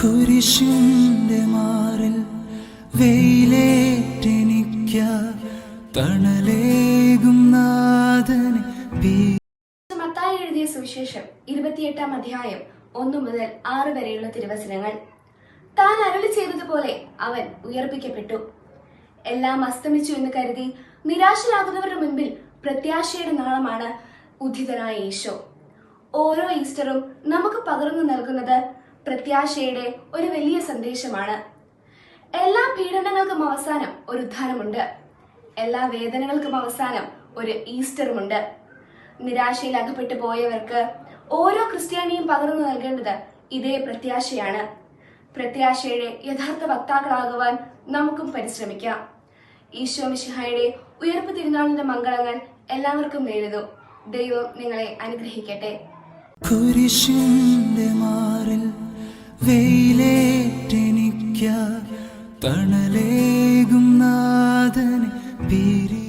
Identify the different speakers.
Speaker 1: കുരിശിന്റെ മാറിൽ വെയിലേറ്റെനിക്ക തണലേകും
Speaker 2: മത്തായി എഴുതിയ സുവിശേഷം ഇരുപത്തിയെട്ടാം അധ്യായം ഒന്നു മുതൽ ആറ് വരെയുള്ള തിരുവചനങ്ങൾ. താൻ അരളി ചെയ്തതുപോലെ അവൻ ഉയർപ്പിക്കപ്പെട്ടു. എല്ലാം അസ്തമിച്ചു എന്ന് കരുതി നിരാശരാകുന്നവരുടെ മുൻപിൽ പ്രത്യാശയുടെ നാളമാണ് ഉദ്ധിതനായ ഈശോ. ഓരോ ഈസ്റ്ററും നമുക്ക് പകർന്നു നൽകുന്നത് പ്രത്യാശയുടെ ഒരു വലിയ സന്ദേശമാണ്. എല്ലാ പീഡനങ്ങൾക്കും അവസാനം ഒരു ഉദ്ധാനമുണ്ട്. എല്ലാ വേദനകൾക്കും അവസാനം ഒരു ഈസ്റ്ററുമുണ്ട്. നിരാശയിൽ അകപ്പെട്ടു പോയവർക്ക് ഓരോ ക്രിസ്ത്യാനിയും പകർന്നു നൽകേണ്ടത് ഇതേ പ്രത്യാശയാണ്. പ്രത്യാശയുടെ യഥാർത്ഥ വക്താക്കളാകുവാൻ നമുക്കും പരിശ്രമിക്കാം. ഈശോ മിശിഹായുടെ ഉയർപ്പ് തിരുനാളിന്റെ മംഗളങ്ങൾ എല്ലാവർക്കും നേരുന്നു. ദൈവം നിങ്ങളെ അനുഗ്രഹിക്കട്ടെ.
Speaker 1: കുരിശിന്റെ മാറിൽ വെയിലേറ്റെനിക്ക തണലേകും നാഥനെ പീരി